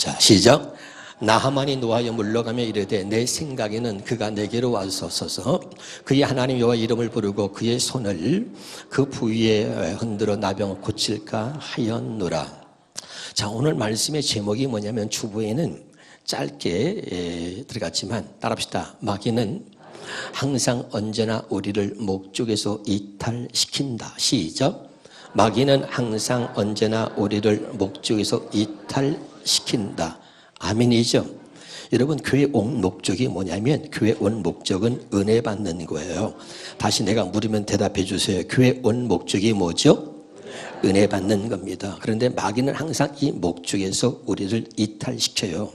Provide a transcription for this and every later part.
자, 시작. 나하만이 노하여 물러가며 이르되 내 생각에는 그가 내게로 서서 그의 하나님 여호와 이름을 부르고 그의 손을 그 부위에 흔들어 나병을 고칠까 하였노라. 자, 오늘 말씀의 제목이 뭐냐면 주부에는 짧게 에, 들어갔지만 따라합시다. 마귀는 항상 언제나 우리를 목적에서 이탈시킨다. 시작. 마귀는 항상 언제나 우리를 목적에서 이탈 시킨다. 아멘이죠. 여러분 교회 온 목적이 뭐냐면 교회 온 목적은 은혜 받는 거예요. 다시 내가 물으면 대답해 주세요. 교회 온 목적이 뭐죠? 은혜 받는 겁니다. 그런데 마귀는 항상 이 목적에서 우리를 이탈시켜요.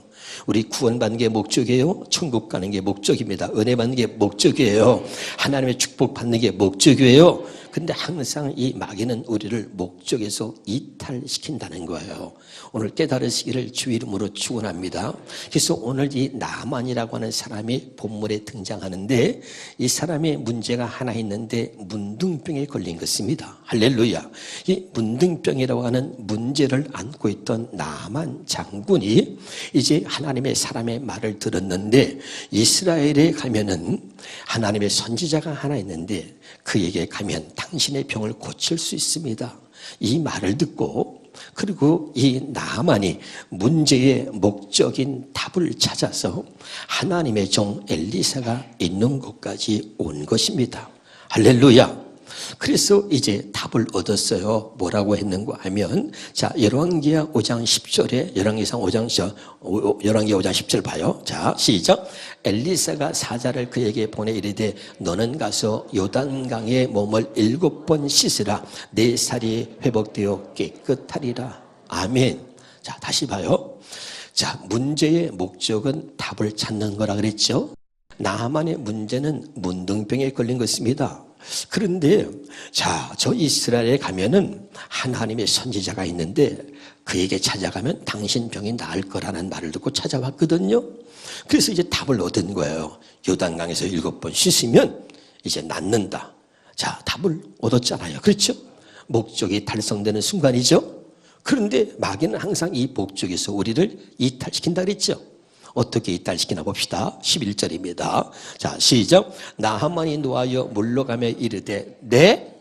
우리 구원받는 게 목적이에요. 천국 가는 게 목적입니다. 은혜 받는 게 목적이에요. 하나님의 축복 받는 게 목적이에요. 근데 항상 이 마귀는 우리를 목적에서 이탈시킨다는 거예요. 오늘 깨달으시기를 주 이름으로 축원합니다. 그래서 오늘 이 나만이라고 하는 사람이 본문에 등장하는데 이 사람의 문제가 하나 있는데 문둥병에 걸린 것입니다. 할렐루야. 이 문둥병이라고 하는 문제를 안고 있던 나만 장군이 이제 하나님의 사람의 말을 들었는데 이스라엘에 가면은 하나님의 선지자가 하나 있는데 그에게 가면 당신의 병을 고칠 수 있습니다. 이 말을 듣고 그리고 이 나만이 문제의 목적인 답을 찾아서 하나님의 종 엘리사가 있는 곳까지 온 것입니다. 할렐루야. 그래서 이제 답을 얻었어요. 뭐라고 했는가 하면 자 열왕기하 5장 10절에 열왕기상 5장 10, 열왕기 5장 10절 봐요. 자 시작. 엘리사가 사자를 그에게 보내 이르되 너는 가서 요단강에 몸을 일곱 번 씻으라 내 살이 회복되어 깨끗하리라. 아멘. 자 다시 봐요. 자 문제의 목적은 답을 찾는 거라 그랬죠. 나만의 문제는 문둥병에 걸린 것입니다. 그런데 자, 저 이스라엘에 가면은 하나님의 선지자가 있는데 그에게 찾아가면 당신 병이 나을 거라는 말을 듣고 찾아왔거든요. 그래서 이제 답을 얻은 거예요. 요단강에서 일곱 번 씻으면 이제 낫는다. 자, 답을 얻었잖아요. 그렇죠? 목적이 달성되는 순간이죠. 그런데 마귀는 항상 이 목적에서 우리를 이탈시킨다 그랬죠. 어떻게 이탈시키나 봅시다. 11절입니다. 자, 시작. 나하만이 노하여 물러가며 이르되 내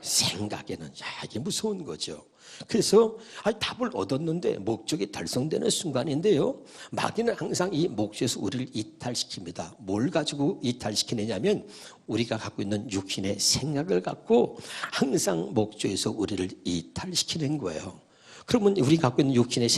생각에는 야, 이게 무서운 거죠. 그래서 아니, 답을 얻었는데 목적이 달성되는 순간인데요. 마귀는 항상 이 목적에서 우리를 이탈시킵니다. 뭘 가지고 이탈시키느냐면 우리가 갖고 있는 육신의 생각을 갖고 항상 목적에서 우리를 이탈시키는 거예요. 그러면 우리 갖고 있는 육신의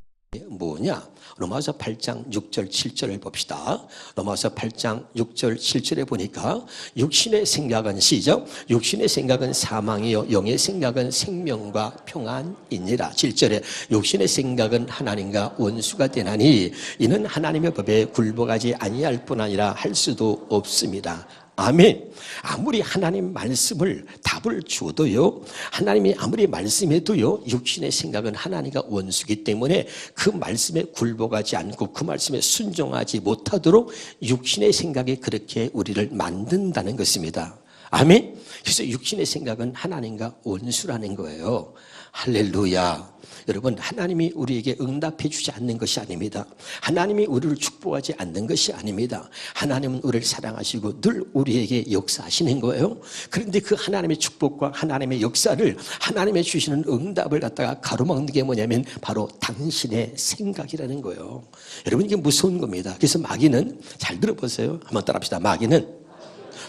뭐냐? 로마서 8장 6절 7절을 봅시다. 로마서 8장 6절 7절에 보니까 육신의 생각은 시죠. 육신의 생각은 사망이요 영의 생각은 생명과 평안이니라. 7절에 육신의 생각은 하나님과 원수가 되나니 이는 하나님의 법에 굴복하지 아니할 뿐 아니라 할 수도 없습니다. 아멘. 아무리 하나님 말씀을 답을 주어도요, 하나님이 아무리 말씀해도요, 육신의 생각은 하나님과 원수기 때문에 그 말씀에 굴복하지 않고 그 말씀에 순종하지 못하도록 육신의 생각이 그렇게 우리를 만든다는 것입니다. 아멘. 그래서 육신의 생각은 하나님과 원수라는 거예요. 할렐루야. 여러분, 하나님이 우리에게 응답해 주지 않는 것이 아닙니다. 하나님이 우리를 축복하지 않는 것이 아닙니다. 하나님은 우리를 사랑하시고 늘 우리에게 역사하시는 거예요. 그런데 그 하나님의 축복과 하나님의 역사를 하나님의 주시는 응답을 갖다가 가로막는 게 뭐냐면 바로 당신의 생각이라는 거예요. 여러분, 이게 무서운 겁니다. 그래서 마귀는 잘 들어보세요. 한번 따라합시다. 마귀는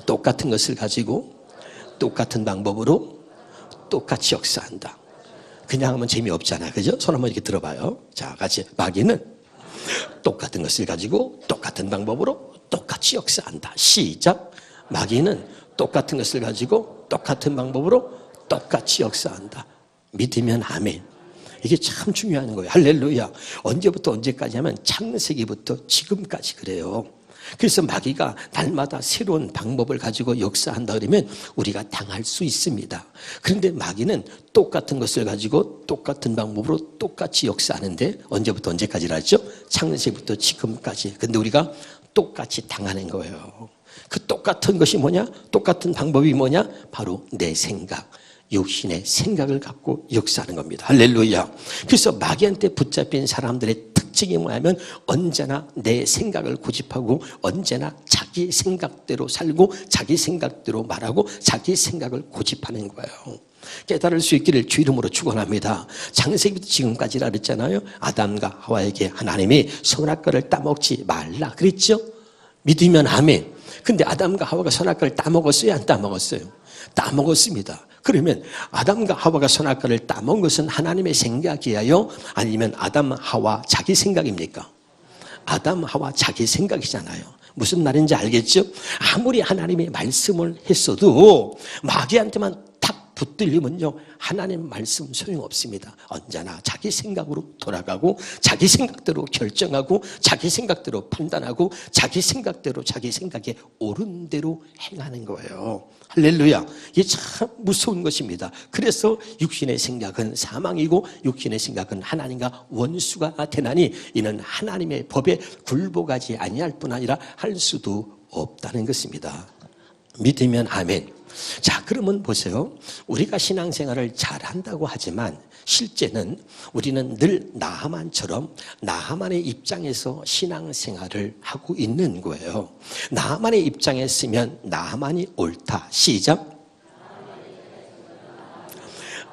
똑같은 것을 가지고 똑같은 방법으로 똑같이 역사한다. 그냥 하면 재미없잖아요. 그죠? 손 한번 이렇게 들어봐요. 자, 같이. 마귀는 똑같은 것을 가지고 똑같은 방법으로 똑같이 역사한다. 시작. 마귀는 똑같은 것을 가지고 똑같은 방법으로 똑같이 역사한다. 믿으면 아멘. 이게 참 중요한 거예요. 할렐루야. 언제부터 언제까지 하면 창세기부터 지금까지 그래요. 그래서 마귀가 날마다 새로운 방법을 가지고 역사한다 그러면 우리가 당할 수 있습니다. 그런데 마귀는 똑같은 것을 가지고 똑같은 방법으로 똑같이 역사하는데 언제부터 언제까지라죠? 창세부터 지금까지. 근데 우리가 똑같이 당하는 거예요. 그 똑같은 것이 뭐냐? 똑같은 방법이 뭐냐? 바로 내 생각. 육신의 생각을 갖고 역사하는 겁니다. 할렐루야. 그래서 마귀한테 붙잡힌 사람들의 특 특징이 뭐냐면 언제나 내 생각을 고집하고 언제나 자기 생각대로 살고 자기 생각대로 말하고 자기 생각을 고집하는 거예요. 깨달을 수 있기를 주 이름으로 축원합니다. 창세기부터 지금까지라 그랬잖아요. 아담과 하와에게 하나님이 선악과를 따먹지 말라 그랬죠. 믿으면 아멘. 근데 아담과 하와가 선악과를 따먹었어요? 안 따먹었어요? 따먹었습니다. 그러면 아담과 하와가 선악과를 따먹은 것은 하나님의 생각이에요? 아니면 아담, 하와 자기 생각입니까? 아담, 하와 자기 생각이잖아요. 무슨 말인지 알겠죠? 아무리 하나님의 말씀을 했어도 마귀한테만 탁 붙들리면요 하나님 말씀 소용없습니다. 언제나 자기 생각으로 돌아가고 자기 생각대로 결정하고 자기 생각대로 판단하고 자기 생각대로 자기 생각에 옳은 대로 행하는 거예요. 할렐루야. 이게 참 무서운 것입니다. 그래서 육신의 생각은 사망이고 육신의 생각은 하나님과 원수가 되나니 이는 하나님의 법에 굴복하지 아니할 뿐 아니라 할 수도 없다는 것입니다. 믿으면 아멘 자, 그러면 보세요. 우리가 신앙생활을 잘 한다고 하지만 실제는 우리는 늘 나하만처럼 나하만의 입장에서 신앙생활을 하고 있는 거예요. 나하만의 입장에 쓰면 나하만이 옳다. 시작.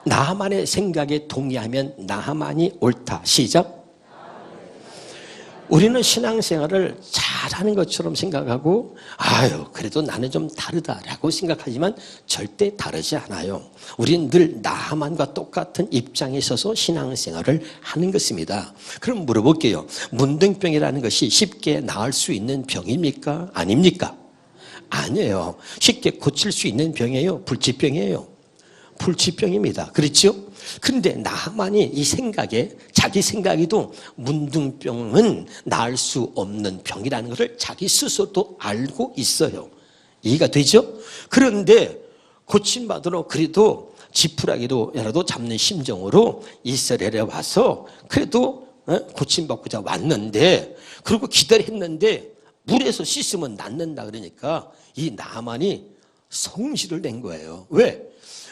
나하만의 생각에 동의하면 나하만이 옳다. 시작. 우리는 신앙생활을 잘하는 것처럼 생각하고 아유 그래도 나는 좀 다르다라고 생각하지만 절대 다르지 않아요. 우리는 늘 나만과 똑같은 입장에 있어서 신앙생활을 하는 것입니다. 그럼 물어볼게요. 문둥병이라는 것이 쉽게 나을 수 있는 병입니까? 아닙니까? 아니에요. 쉽게 고칠 수 있는 병이에요. 불치병이에요. 불치병입니다. 그렇죠? 그런데 나만이 이 생각에 자기 생각에도 문둥병은 나을 수 없는 병이라는 것을 자기 스스로도 알고 있어요. 이해가 되죠? 그런데 고침받으러 그래도 지푸라기도 잡는 심정으로 이스라엘에 와서 그래도 어? 고침받고자 왔는데 그리고 기다렸는데 물에서 씻으면 낫는다 그러니까 이 나만이 성질을 낸 거예요. 왜?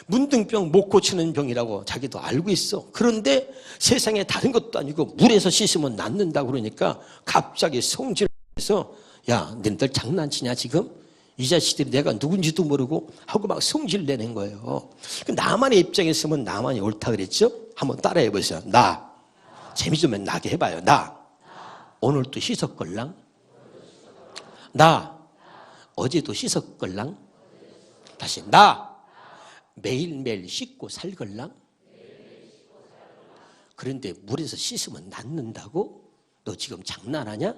문둥병 못 고치는 병이라고 자기도 알고 있어. 그런데 세상에 다른 것도 아니고 물에서 씻으면 낫는다 그러니까 갑자기 성질해서 야, 너희들 장난치냐 지금? 이 자식들이 내가 누군지도 모르고 하고 막 성질 내는 거예요. 그 나만의 입장에 있으면 나만이 옳다 그랬죠? 한번 따라해 보세요. 나. 재미 좀 나게 해봐요. 나. 오늘 또 씻었걸랑? 나. 어제도 씻었걸랑? 다시 나. 매일매일 씻고 살걸랑? 그런데 물에서 씻으면 낫는다고? 너 지금 장난하냐?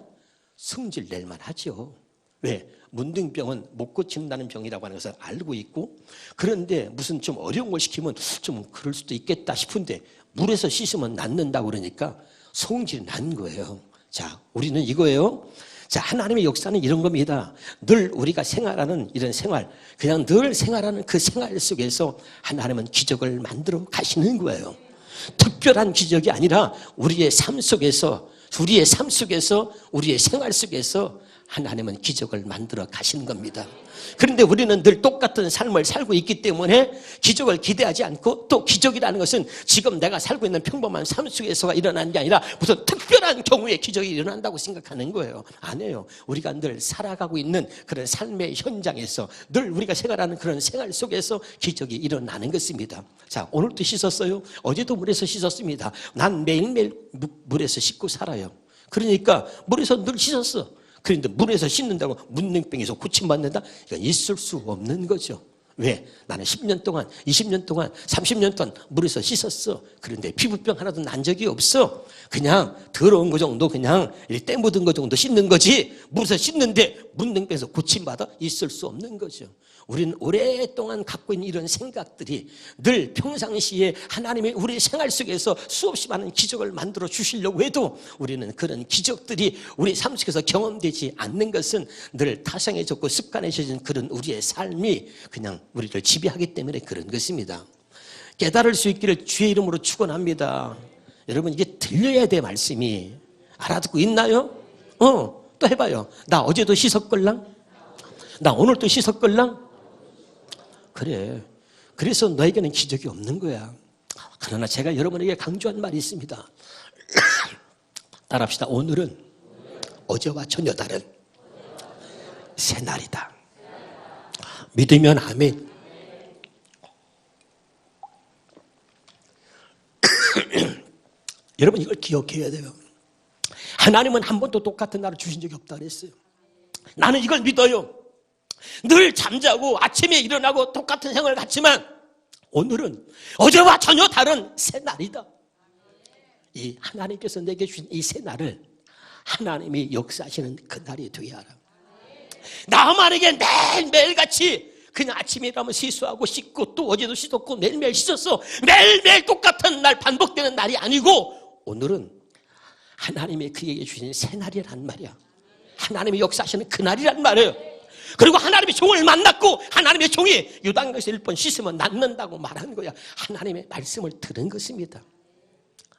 성질 낼만 하죠. 왜? 문둥병은 못 고친다는 병이라고 하는 것을 알고 있고 그런데 무슨 좀 어려운 걸 시키면 좀 그럴 수도 있겠다 싶은데 물에서 씻으면 낫는다고 그러니까 성질이 난 거예요. 자, 우리는 이거예요. 자, 하나님의 역사는 이런 겁니다. 늘 우리가 생활하는 이런 생활, 그냥 늘 생활하는 그 생활 속에서 하나님은 기적을 만들어 가시는 거예요. 특별한 기적이 아니라 우리의 삶 속에서, 우리의 삶 속에서, 우리의 생활 속에서 하나님은 기적을 만들어 가시는 겁니다. 그런데 우리는 늘 똑같은 삶을 살고 있기 때문에 기적을 기대하지 않고 또 기적이라는 것은 지금 내가 살고 있는 평범한 삶 속에서가 일어나는 게 아니라 무슨 특별한 경우에 기적이 일어난다고 생각하는 거예요. 아니에요. 우리가 늘 살아가고 있는 그런 삶의 현장에서 늘 우리가 생활하는 그런 생활 속에서 기적이 일어나는 것입니다. 자, 오늘도 씻었어요. 어제도 물에서 씻었습니다. 난 매일매일 물에서 씻고 살아요. 그러니까 물에서 늘 씻었어. 그런데 물에서 씻는다고 문능병에서 고침받는다? 이건 있을 수 없는 거죠. 왜? 나는 10년 동안, 20년 동안, 30년 동안 물에서 씻었어. 그런데 피부병 하나도 난 적이 없어. 그냥 더러운 거 정도 그냥 때 묻은 거 정도 씻는 거지. 물에서 씻는데 문능병에서 고침받아 있을 수 없는 거죠. 우리는 오랫동안 갖고 있는 이런 생각들이 늘 평상시에 하나님의 우리 생활 속에서 수없이 많은 기적을 만들어 주시려고 해도 우리는 그런 기적들이 우리 삶 속에서 경험되지 않는 것은 늘 타성해졌고 습관해진 그런 우리의 삶이 그냥 우리를 지배하기 때문에 그런 것입니다. 깨달을 수 있기를 주의 이름으로 축원합니다. 여러분 이게 들려야 돼 말씀이 알아듣고 있나요? 어, 또 해봐요. 나 어제도 씻었걸랑? 나 오늘도 씻었걸랑? 그래. 그래서 너에게는 기적이 없는 거야. 그러나 제가 여러분에게 강조한 말이 있습니다. 따라합시다. 오늘은 어제와 전혀 다른 새 날이다. 믿으면 아멘. 여러분 이걸 기억해야 돼요. 하나님은 한 번도 똑같은 날을 주신 적이 없다 그랬어요. 나는 이걸 믿어요. 늘 잠자고 아침에 일어나고 똑같은 생활을 갖지만 오늘은 어제와 전혀 다른 새 날이다. 이 하나님께서 내게 주신 이 새 날을 하나님이 역사하시는 그 날이 되어야 하라. 나만에게 매일매일 같이 그냥 일어나면 세수하고 씻고 또 어제도 씻었고 매일매일 씻었어. 매일매일 똑같은 날 반복되는 날이 아니고 오늘은 하나님이 그에게 주신 새 날이란 말이야. 하나님이 역사하시는 그 날이란 말이에요. 그리고 하나님의 종을 만났고 하나님의 종이 유당에서 일번 씻으면 낫는다고 말한 거야. 하나님의 말씀을 들은 것입니다.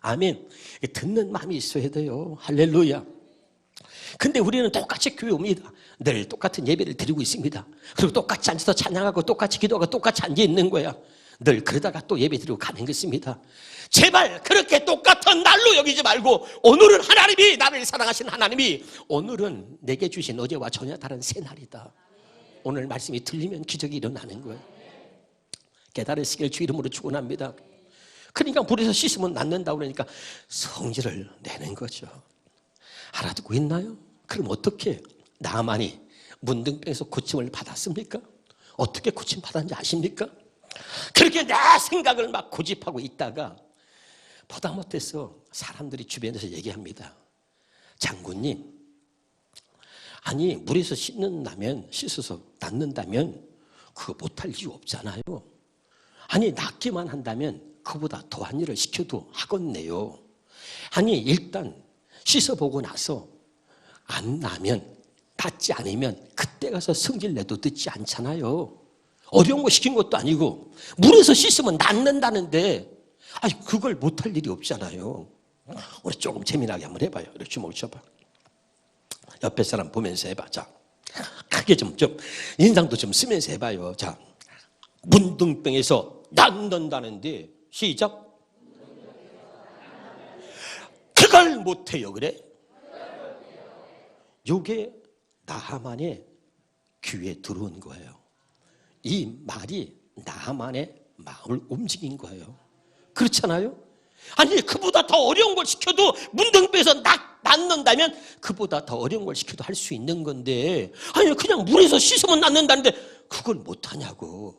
아멘. 듣는 마음이 있어야 돼요. 할렐루야. 근데 우리는 똑같이 교회 옵니다. 늘 똑같은 예배를 드리고 있습니다. 그리고 똑같이 앉아서 찬양하고 똑같이 기도하고 똑같이 앉아 있는 거야. 늘 그러다가 또 예배 드리고 가는 것입니다. 제발 그렇게 똑같은 날로 여기지 말고 오늘은 하나님이 나를 사랑하신 하나님이 오늘은 내게 주신 어제와 전혀 다른 새 날이다. 오늘 말씀이 들리면 기적이 일어나는 거예요. 깨달으시길 주 이름으로 축원합니다. 그러니까 물에서 씻으면 낫는다 그러니까 성질을 내는 거죠. 알아듣고 있나요? 그럼 어떻게 나만이 문둥병에서 고침을 받았습니까? 어떻게 고침 받았는지 아십니까? 그렇게 내 생각을 막 고집하고 있다가 보다 못해서 사람들이 주변에서 얘기합니다. 장군님, 아니 물에서 씻는다면 씻어서 낫는다면 그거 못할 이유 없잖아요. 아니 낫기만 한다면 그보다 더한 일을 시켜도 하겠네요. 아니 일단 씻어보고 나서 안 나면 낫지 않으면 그때 가서 성질 내도 듣지 않잖아요. 어려운 거 시킨 것도 아니고 물에서 씻으면 낫는다는데 아니 그걸 못할 일이 없잖아요. 우리 조금 재미나게 한번 해봐요. 이렇게 주먹 쳐봐. 옆에 사람 보면서 해봐. 자, 크게 좀, 좀 인상도 좀 쓰면서 해봐요. 자, 문둥병에서 낫는다는데 시작. 그걸 못해요, 그래? 요게 나하만의 귀에 들어온 거예요. 이 말이 나만의 마음을 움직인 거예요. 그렇잖아요? 아니, 그보다 더 어려운 걸 시켜도 문둥병에서 낫, 낫는다면 그보다 더 어려운 걸 시켜도 할 수 있는 건데, 아니, 그냥 물에서 씻으면 낫는다는데 그걸 못하냐고.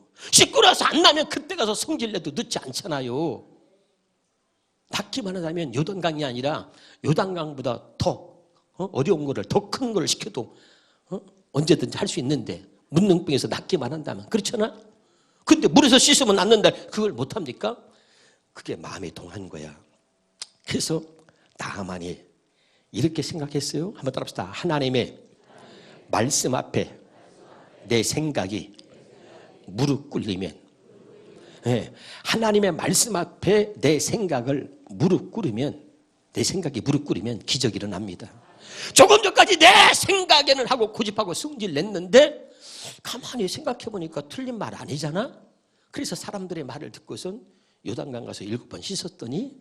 나서 안 나면 그때 가서 성질 내도 늦지 않잖아요. 낫기만 하다면 요단강이 아니라 요단강보다 더 어? 어려운 거를 더 큰 걸 시켜도 어? 언제든지 할 수 있는데 문능병에서 낫기만 한다면 그렇잖아? 근데 물에서 씻으면 낫는데 그걸 못합니까? 그게 마음에 동한 거야. 그래서 나만이 이렇게 생각했어요. 한번 따라합시다. 하나님의 말씀 앞에 내 생각이 무릎 꿇리면 예, 하나님의 말씀 앞에 내 생각을 무릎 꿇으면 내 생각이 무릎 꿇으면 기적이 일어납니다. 조금 전까지 내 생각에는 하고 고집하고 승질 냈는데 가만히 생각해 보니까 틀린 말 아니잖아. 그래서 사람들의 말을 듣고선 요단강 가서 일곱 번 씻었더니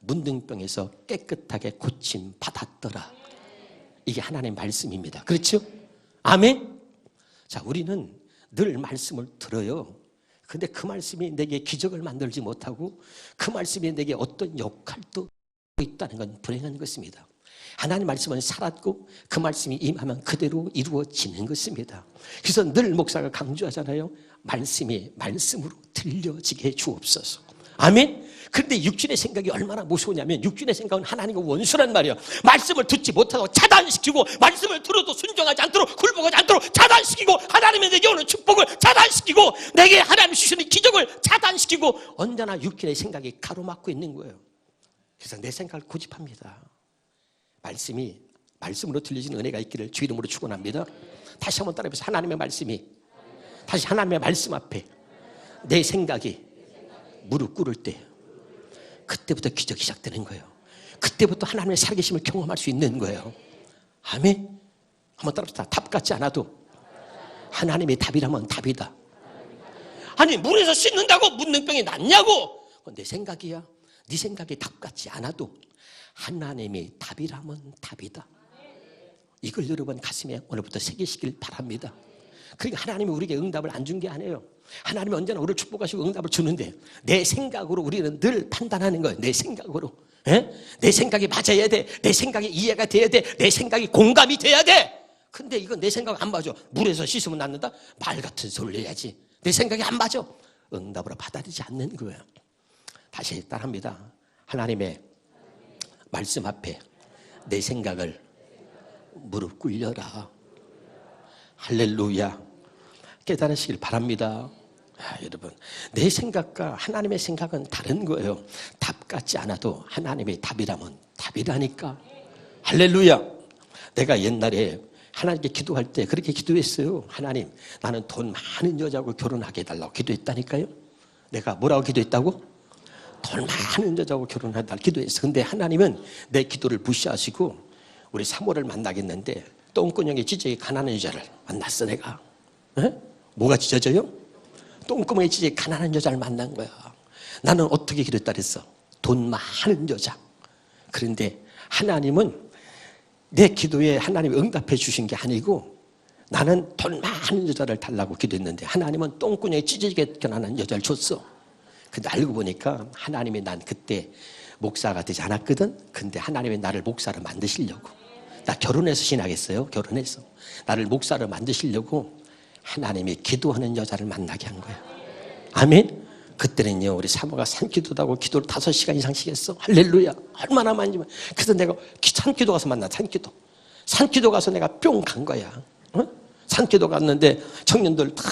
문둥병에서 깨끗하게 고침 받았더라. 이게 하나님의 말씀입니다. 그렇죠? 아멘. 자, 우리는 늘 말씀을 들어요. 근데 그 말씀이 내게 기적을 만들지 못하고 그 말씀이 내게 어떤 역할도 있다는 건 불행한 것입니다. 하나님 말씀은 살았고 그 말씀이 임하면 그대로 이루어지는 것입니다. 그래서 늘 목사가 강조하잖아요. 말씀이 말씀으로 들려지게 주옵소서. 아멘. 그런데 육신의 생각이 얼마나 무서우냐면 육신의 생각은 하나님과 원수란 말이에요. 말씀을 듣지 못하고 차단시키고 말씀을 들어도 순종하지 않도록 굴복하지 않도록 차단시키고 하나님의 내게 오는 축복을 차단시키고 내게 하나님 주시는 기적을 차단시키고 언제나 육신의 생각이 가로막고 있는 거예요. 그래서 내 생각을 고집합니다. 말씀이 말씀으로 들리시는 은혜가 있기를 주 이름으로 축원합니다. 다시 한번 따라해보세요. 하나님의 말씀이 다시 하나님의 말씀 앞에 내 생각이 무릎 꿇을 때 그때부터 기적이 시작되는 거예요. 그때부터 하나님의 살아계심을 경험할 수 있는 거예요. 아멘. 한번 따라합시다. 답 같지 않아도 하나님의 답이라면 답이다. 아니 물에서 씻는다고 문능병이 낫냐고? 내 생각이야. 네 생각이 답 같지 않아도 하나님이 답이라면 답이다. 이걸 여러분 가슴에 오늘부터 새기시길 바랍니다. 그러니까 하나님이 우리에게 응답을 안 준 게 아니에요. 하나님이 언제나 우리를 축복하시고 응답을 주는데 내 생각으로 우리는 늘 판단하는 거예요. 내 생각으로. 예? 내 생각이 맞아야 돼. 내 생각이 이해가 돼야 돼. 내 생각이 공감이 돼야 돼. 근데 이건 내 생각 안 맞아. 물에서 씻으면 낫는다? 말 같은 소리를 해야지. 내 생각이 안 맞아. 응답으로 받아들이지 않는 거예요. 다시 따라합니다. 하나님의 말씀 앞에 내 생각을 무릎 꿇려라. 할렐루야. 깨달으시길 바랍니다. 아, 여러분, 내 생각과 하나님의 생각은 다른 거예요. 답 같지 않아도 하나님의 답이라면 답이라니까. 할렐루야. 내가 옛날에 하나님께 기도할 때 그렇게 기도했어요. 하나님, 나는 돈 많은 여자하고 결혼하게 해달라고 기도했다니까요. 내가 뭐라고 기도했다고? 돈 많은 여자하고 결혼해달라고 기도했어. 근데 하나님은 내 기도를 무시하시고 우리 사모를 만나겠는데 똥구멍에 찢어진 가난한 여자를 만났어 내가. 에? 뭐가 찢어져요? 똥구멍에 찢어진 가난한 여자를 만난 거야. 나는 어떻게 기도했다 그랬어? 돈 많은 여자. 그런데 하나님은 내 기도에 하나님이 응답해 주신 게 아니고 나는 돈 많은 여자를 달라고 기도했는데 하나님은 똥구멍에 찢어지게 가난한 여자를 줬어. 근데 알고 보니까 하나님이 난 그때 목사가 되지 않았거든. 근데 하나님이 나를 목사로 만드시려고. 나 결혼해서 신학했어요. 결혼해서. 나를 목사로 만드시려고 하나님이 기도하는 여자를 만나게 한 거야. 아멘. 그때는요, 우리 사모가 산기도도 하고 기도를 다섯 시간 이상씩 했어. 할렐루야. 얼마나 많이. 그래서 내가 산기도 가서 만나, 산기도. 산기도 가서 내가 뿅 간 거야. 어? 산기도 갔는데 청년들 다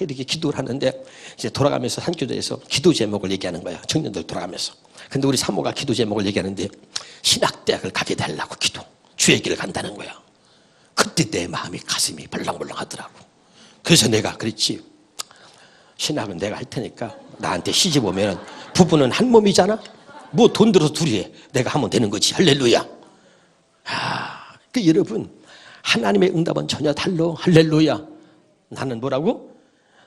이렇게 기도를 하는데 이제 돌아가면서 산기도에서 기도 제목을 얘기하는 거야. 청년들 돌아가면서. 근데 우리 사모가 기도 제목을 얘기하는데 신학대학을 가게 달라고 기도. 주의 길을 간다는 거야. 그때 내 마음이 가슴이 벌렁벌렁 하더라고. 그래서 내가 그랬지. 신학은 내가 할 테니까 나한테 시집 오면 부부는 한 몸이잖아. 뭐 돈 들어서 둘이 해. 내가 하면 되는 거지. 할렐루야. 아, 그 여러분 하나님의 응답은 전혀 달라. 할렐루야. 나는 뭐라고?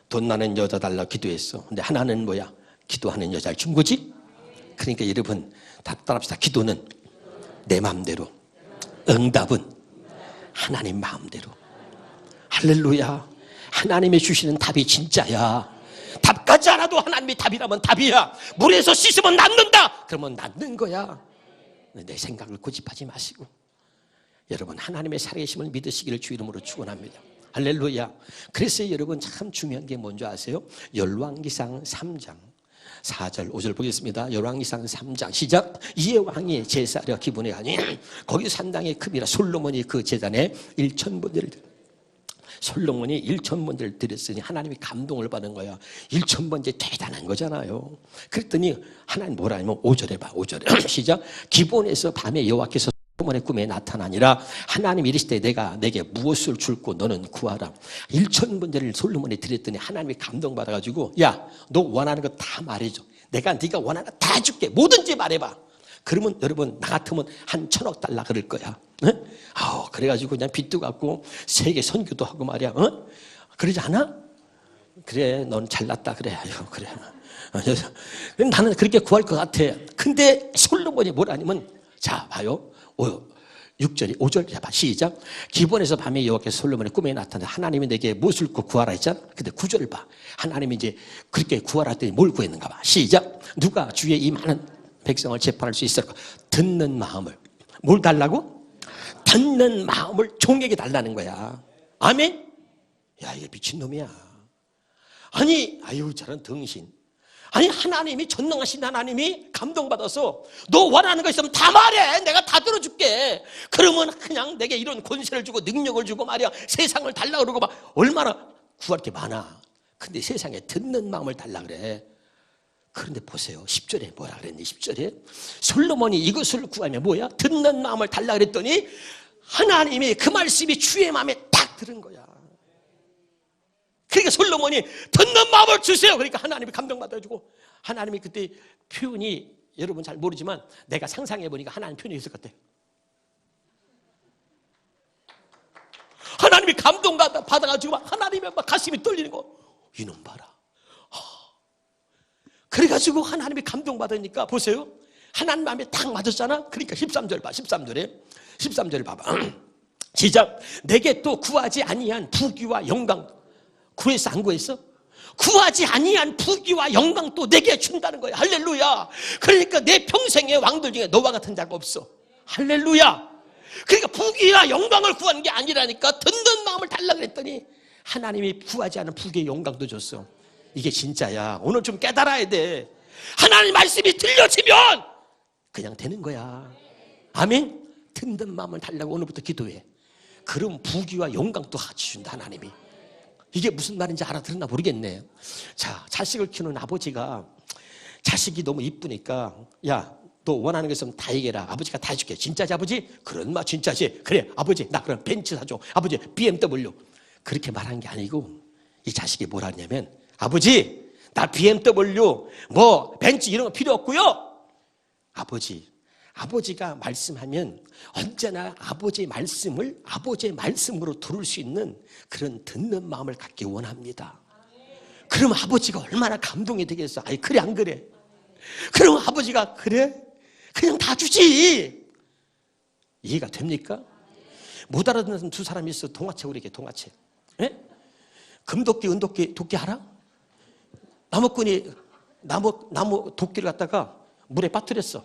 돈 많은 여자 달라 기도했어. 근데 하나는 뭐야? 기도하는 여자를 준 거지? 그러니까 여러분 다 따라합시다. 기도는 내 마음대로. 응답은 하나님 마음대로. 할렐루야. 하나님이 주시는 답이 진짜야. 답 같지 않아도 하나님이 답이라면 답이야. 물에서 씻으면 낫는다. 그러면 낫는 거야. 내 생각을 고집하지 마시고. 여러분 하나님의 살아계심을 믿으시기를 주 이름으로 축원합니다. 할렐루야. 그래서 여러분 참 중요한 게 뭔지 아세요? 열왕기상 3장 4절 5절 보겠습니다. 열왕기상 3장 시작. 이에 왕이 제사려 기분에 가니 거기 산당의 크비라 솔로몬이 그 제단에 1천 분들을 솔로몬이 1천 번째를 드렸으니 하나님이 감동을 받은 거야. 1천 번째 대단한 거잖아요. 그랬더니 하나님 뭐라 하냐면 5절에 봐. 5절에 시작. 기본에서 밤에 여호와께서 솔로몬의 꿈에 나타나니라 하나님 이르시되 내가 내게 무엇을 줄고 너는 구하라. 1천 번째를 솔로몬이 드렸더니 하나님이 감동받아가지고 야 너 원하는 거 다 말해줘. 내가 네가 원하는 거 다 줄게. 뭐든지 말해봐. 그러면 여러분 나 같으면 한 천억 달러 그럴 거야. 어? 아우 그래가지고 그냥 빚도 갚고 세계 선교도 하고 말이야. 어? 그러지 않아? 그래 넌 잘났다 그래. 아유 그래. 어, 나는 그렇게 구할 것 같아. 근데 솔로몬이 뭐라냐면 자 봐요. 오, 6절이 5절 잡아 시작. 기본에서 밤에 여호와께서 솔로몬의 꿈에 나타나 하나님이 내게 무엇을 구하라 했잖아. 근데 9절을 봐. 하나님이 이제 그렇게 구하라 했더니 뭘 구했는가 봐. 시작. 누가 주의 이 많은 백성을 재판할 수 있을까? 듣는 마음을. 뭘 달라고? 듣는 마음을 종에게 달라는 거야. 아멘? 야, 이게 미친놈이야. 아니, 아유, 저런 등신. 아니, 하나님이 전능하신 하나님이 감동받아서 너 원하는 거 있으면 다 말해. 내가 다 들어줄게. 그러면 그냥 내게 이런 권세를 주고 능력을 주고 말이야. 세상을 달라 그러고 막 얼마나 구할 게 많아. 근데 세상에 듣는 마음을 달라 그래. 그런데 보세요. 10절에 뭐라 그랬니? 10절에 솔로몬이 이것을 구하면 뭐야? 듣는 마음을 달라 그랬더니 하나님이 그 말씀이 주의 마음에 딱 들은 거야. 그러니까 솔로몬이 듣는 마음을 주세요. 그러니까 하나님이 감동받아주고 하나님이 그때 표현이 여러분 잘 모르지만 내가 상상해 보니까 하나님 표현이 있을 것 같아. 하나님이 감동 받아 받아가지고 막 하나님의 막 가슴이 떨리는 거. 이놈 봐라. 그래가지고 하나님이 감동받으니까 보세요. 하나님 마음에 딱 맞았잖아. 그러니까 13절 봐. 13절에 13절 봐봐. 시작. 내게 또 구하지 아니한 부귀와 영광 구했어 안 구했어? 구하지 아니한 부귀와 영광도 내게 준다는 거야. 할렐루야. 그러니까 내 평생의 왕들 중에 너와 같은 자가 없어. 할렐루야. 그러니까 부귀와 영광을 구하는 게 아니라니까 든든 마음을 달라 그랬더니 하나님이 구하지 않은 부귀의 영광도 줬어. 이게 진짜야. 오늘 좀 깨달아야 돼. 하나님 말씀이 들려지면 그냥 되는 거야. 아멘. 든든 마음을 달라고 오늘부터 기도해. 그럼 부귀와 영광도 같이 준다 하나님이. 이게 무슨 말인지 알아들었나 모르겠네. 자, 자식을 키우는 아버지가 자식이 너무 이쁘니까 야, 너 원하는 거 있으면 다 얘기해라. 아버지가 다 해줄게. 진짜지 아버지? 그런 마 진짜지. 그래 아버지 나 그럼 벤츠 사줘. 아버지 BMW. 그렇게 말한 게 아니고 이 자식이 뭐라 했냐면 아버지 나 BMW 뭐 벤츠 이런 거 필요 없고요. 아버지 아버지가 말씀하면 언제나 아버지의 말씀을 아버지의 말씀으로 들을 수 있는 그런 듣는 마음을 갖기 원합니다. 그럼 아버지가 얼마나 감동이 되겠어. 아니, 그래, 안 그래? 그럼 아버지가, 그래? 그냥 다 주지. 이해가 됩니까? 못 알아듣는 두 사람이 있어. 동화책 우리에게 동화책. 예? 금도끼, 은도끼, 도끼 알아? 나무꾼이 나무, 나무 도끼를 갖다가 물에 빠뜨렸어.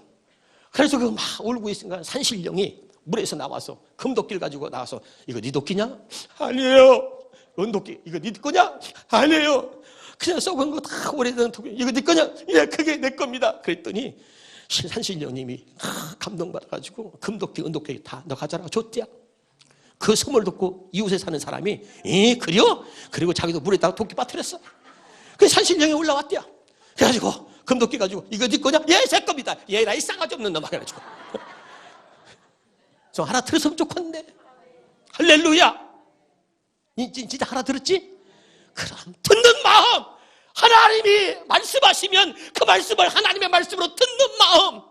그래서 그 막 울고 있으니까 산신령이 물에서 나와서 금도끼를 가지고 나와서 이거 네 도끼냐? 아니에요. 은도끼 이거 네 거냐? 아니에요. 그냥 썩은 거 다 오래된 도끼 이거 네 거냐? 예, 그게 내 겁니다. 그랬더니 산신령님이 감동받아가지고 금도끼, 은도끼 다 너 가져라 줬대야. 그 소문을 듣고 이웃에 사는 사람이 이 그려? 그리고 자기도 물에다가 도끼 빠뜨렸어. 그 산신령이 올라왔대야. 그래가지고 금도끼 가지고 이거 네 거냐? 예, 제 겁니다. 얘라 이 싸가지 없는 놈아 그래가지고 좀 하나 들었으면 좋겠네. 할렐루야. 이- 진- 진짜 하나 들었지? 그럼 듣는 마음 하나님이 말씀하시면 그 말씀을 하나님의 말씀으로 듣는 마음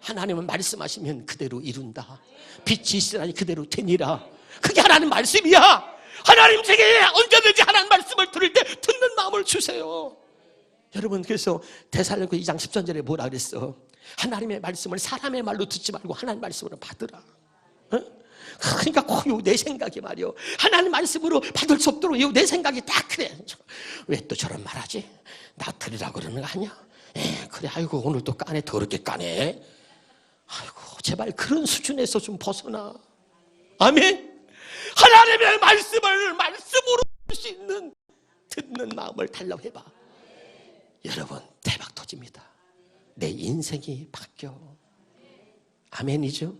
하나님은 말씀하시면 그대로 이룬다. 빛이 있으라니 그대로 되니라. 그게 하나님 말씀이야. 하나님 제게 언제든지 하나님 말씀을 들을 때 듣는 마음을 주세요. 여러분 그래서 대살로니가 2장 10절에 뭐라 그랬어? 하나님의 말씀을 사람의 말로 듣지 말고 하나님 말씀으로 받으라. 어? 그러니까 꼭내 생각이 말이요. 하나님 말씀으로 받을 수 없도록 요내 생각이 딱 그래. 왜 또 저런 말하지? 나 들으라 그러는 거 아니야? 에 그래 아이고 오늘 또 까네 더럽게 까네. 아이고 제발 그런 수준에서 좀 벗어나. 아멘. 하나님의 말씀을 말씀으로 할수 있는 듣는 마음을 달라고 해봐. 여러분 대박 터집니다. 내 인생이 바뀌어. 아멘이죠.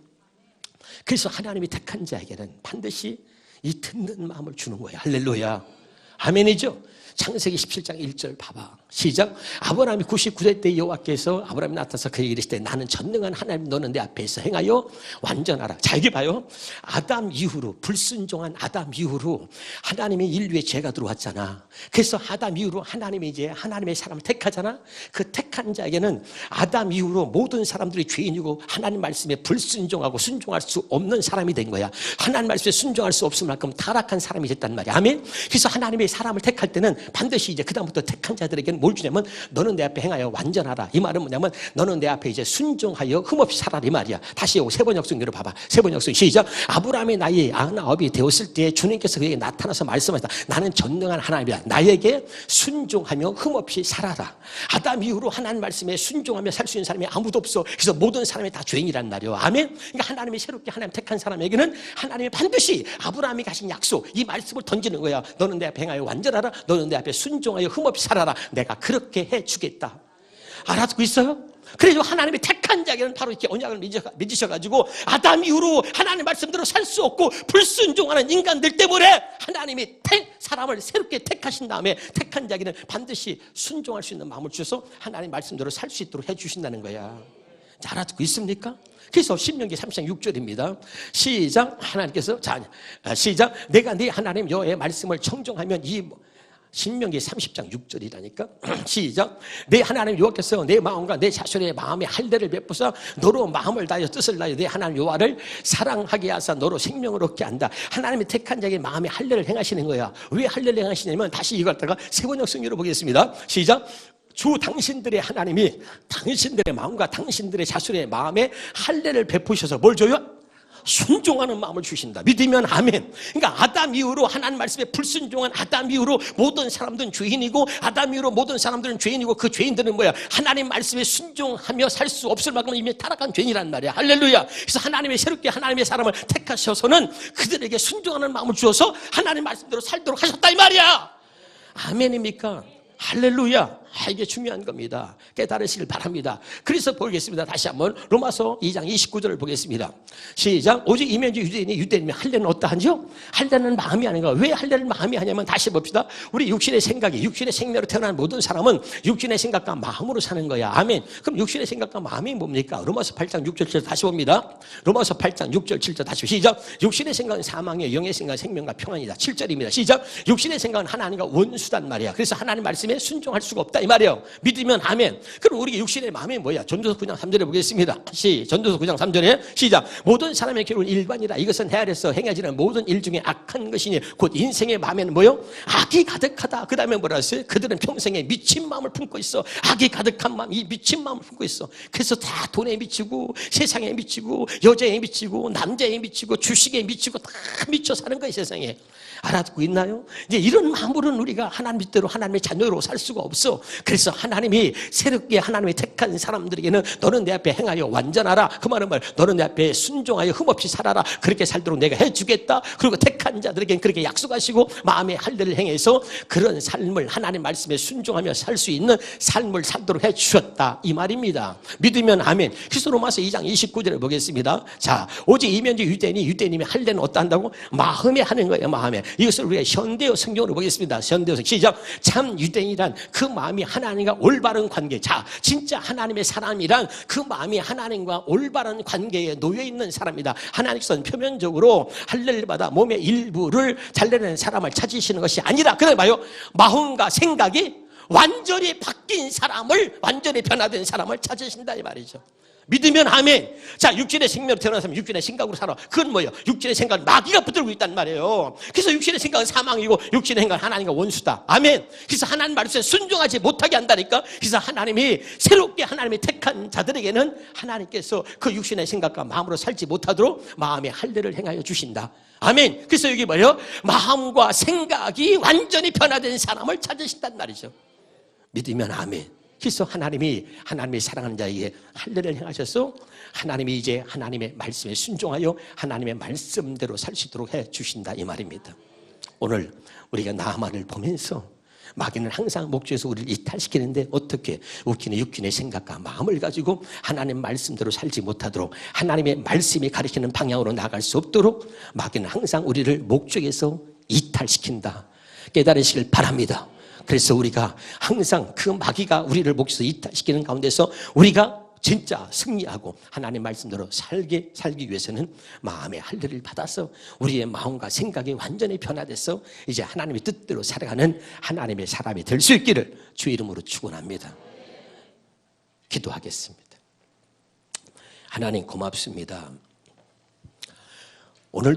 그래서 하나님이 택한 자에게는 반드시 이 듣는 마음을 주는 거예요. 할렐루야. 아멘이죠. 창세기 17장 1절 봐봐. 시작. 아브라함이 99세 때 여호와께서 아브라함이 나타나서 그에게 이르시되 나는 전능한 하나님 너는 내 앞에서 행하여 완전하라. 자 여기 봐요. 아담 이후로 불순종한 아담 이후로 하나님의 인류에 죄가 들어왔잖아. 그래서 아담 이후로 하나님이 이제 하나님의 사람을 택하잖아. 그 택한 자에게는 아담 이후로 모든 사람들이 죄인이고 하나님 말씀에 불순종하고 순종할 수 없는 사람이 된 거야. 하나님 말씀에 순종할 수 없을 만큼 타락한 사람이 됐단 말이야. 아멘. 그래서 하나님의 사람을 택할 때는 반드시 이제 그다음부터 택한 자들에게는 뭘 주냐면 너는 내 앞에 행하여 완전하라. 이 말은 뭐냐면 너는 내 앞에 이제 순종하여 흠없이 살아라 이 말이야. 다시 요세 번 역성대로 봐봐. 세 번 역성 시작. 아브라함의 나이 아나업이 되었을 때 주님께서 그에게 나타나서 말씀하셨다. 나는 전능한 하나님이야. 나에게 순종하며 흠없이 살아라. 아담 이후로 하나님 말씀에 순종하며 살 수 있는 사람이 아무도 없어. 그래서 모든 사람이 다 죄인이란 말이요. 아멘. 그러니까 하나님이 새롭게 하나님 택한 사람에게는 하나님이 반드시 아브라함이 가신 약속 이 말씀을 던지는 거야. 너는 내 앞에 행하여 완전하라. 너는 내 앞에 순종하여 흠없이 살아라. 내가 그렇게 해 주겠다. 알아듣고 있어요? 그래서 하나님이 택한 자에게는 바로 이렇게 언약을 맺으셔- 맺으셔가지고 아담 이후로 하나님 말씀대로 살 수 없고 불순종하는 인간들 때문에 하나님이 택, 사람을 새롭게 택하신 다음에 택한 자에게는 반드시 순종할 수 있는 마음을 주셔서 하나님 말씀대로 살 수 있도록 해주신다는 거야. 자, 알아듣고 있습니까? 그래서 신명기 3장 6절입니다. 시작 하나님께서 자 아, 시작 내가 네 하나님 여호와의 말씀을 청정하면 이 신명기 30장 6절이라니까? 시작. 내 하나님 여호와께서 내 마음과 내 자손의 마음에 할례를 베푸사 너로 마음을 다하여 뜻을 다하여 내 하나님 여호와를 사랑하게 하사 너로 생명을 얻게 한다. 하나님이 택한 자에게 마음에 할례를 행하시는 거야. 왜 할례를 행하시냐면 다시 이걸 갖다가 세번역 성경으로 보겠습니다. 시작. 주 당신들의 하나님이 당신들의 마음과 당신들의 자손의 마음에 할례를 베푸셔서 뭘 줘요? 순종하는 마음을 주신다. 믿으면 아멘. 그러니까 아담 이후로 하나님 말씀에 불순종한 아담 이후로 모든 사람들은 죄인이고 아담 이후로 모든 사람들은 죄인이고 그 죄인들은 뭐야? 하나님 말씀에 순종하며 살 수 없을 만큼 이미 타락한 죄인이란 말이야. 할렐루야. 그래서 하나님의 새롭게 하나님의 사람을 택하셔서는 그들에게 순종하는 마음을 주어서 하나님 말씀대로 살도록 하셨다 이 말이야. 아멘입니까? 할렐루야. 아, 이게 중요한 겁니다. 깨달으시길 바랍니다. 그래서 보겠습니다. 다시 한번 로마서 2장 29절을 보겠습니다. 시작. 오직 이면지 유대인이 유대인이 할례는 어떠한지요? 할례는 마음이 아닌가? 왜 할례를 마음이 하냐면 다시 봅시다. 우리 육신의 생각이 육신의 생명으로 태어난 모든 사람은 육신의 생각과 마음으로 사는 거야. 아멘. 그럼 육신의 생각과 마음이 뭡니까? 로마서 8장 6절 7절 다시 봅니다. 로마서 8장 6절 7절 다시 시작. 육신의 생각은 사망이요 영의 생각은 생명과 평안이다. 7절입니다. 시작. 육신의 생각은 하나님과 원수단 말이야. 그래서 하나님 말씀에 순종할 수가 없다 이 말이에요. 믿으면 아멘. 그럼 우리 육신의 마음이 뭐야? 전도서 9장 3절에 보겠습니다. 시 전도서 9장 3절에 시작. 모든 사람의 결혼 일반이라 이것은 헤아려서 행하지는 모든 일 중에 악한 것이니 곧 인생의 마음에는 뭐요? 악이 가득하다. 그 다음에 뭐라 했어요? 그들은 평생에 미친 마음을 품고 있어. 악이 가득한 마음, 이 미친 마음을 품고 있어. 그래서 다 돈에 미치고 세상에 미치고 여자에 미치고 남자에 미치고 주식에 미치고 다 미쳐 사는 거예요 세상에. 알아듣고 있나요? 이제 이런 마음으로는 우리가 하나님 뜻대로 하나님의 자녀로 살 수가 없어. 그래서 하나님이 새롭게 하나님의 택한 사람들에게는 너는 내 앞에 행하여 완전하라. 그 말은 말, 너는 내 앞에 순종하여 흠없이 살아라. 그렇게 살도록 내가 해주겠다. 그리고 택한 자들에게는 그렇게 약속하시고 마음의 할례를 행해서 그런 삶을 하나님 말씀에 순종하며 살 수 있는 삶을 살도록 해주셨다. 이 말입니다. 믿으면 아멘. 그래서 로마서 2장 29절을 보겠습니다. 자, 오직 이면지 유대인이 유대인이 할례는 어떠한다고? 마음에 하는 거예요. 마음에. 이것을 우리가 현대어 성경으로 보겠습니다. 현대어 시작. 참 유대인이란 그 마음이 하나님과 올바른 관계. 자, 진짜 하나님의 사람이란 그 마음이 하나님과 올바른 관계에 놓여 있는 사람이다. 하나님께서는 표면적으로 할례를 받아 몸의 일부를 잘내는 사람을 찾으시는 것이 아니라 그래 봐요. 마음과 생각이 완전히 바뀐 사람을 완전히 변화된 사람을 찾으신다 이 말이죠. 믿으면 아멘. 자, 육신의 생명으로 사람 육신의 생각으로 살아. 그건 뭐예요? 육신의 생각은 마귀가 붙들고 있단 말이에요. 그래서 육신의 생각은 사망이고 육신의 생각은 하나님과 원수다. 아멘. 그래서 하나님 말씀에 순종하지 못하게 한다니까. 그래서 하나님이 새롭게 하나님이 택한 자들에게는 하나님께서 그 육신의 생각과 마음으로 살지 못하도록 마음의 할례를 행하여 주신다. 아멘. 그래서 여기 뭐예요? 마음과 생각이 완전히 변화된 사람을 찾으신단 말이죠. 믿으면 아멘. 그래서 하나님이 하나님의 사랑하는 자에게 할례를 행하셔서 하나님이 이제 하나님의 말씀에 순종하여 하나님의 말씀대로 살 수 있도록 해 주신다 이 말입니다. 오늘 우리가 나만을 보면서 마귀는 항상 목적에서 우리를 이탈시키는데 어떻게 웃기는 육신의 생각과 마음을 가지고 하나님 말씀대로 살지 못하도록 하나님의 말씀이 가리키는 방향으로 나갈 수 없도록 마귀는 항상 우리를 목적에서 이탈시킨다. 깨달으시길 바랍니다. 그래서 우리가 항상 그 마귀가 우리를 목에서 이탈시키는 가운데서 우리가 진짜 승리하고 하나님 말씀대로 살게 살기 위해서는 마음의 할례를 받아서 우리의 마음과 생각이 완전히 변화돼서 이제 하나님의 뜻대로 살아가는 하나님의 사람이 될 수 있기를 주 이름으로 축원합니다. 기도하겠습니다. 하나님 고맙습니다. 오늘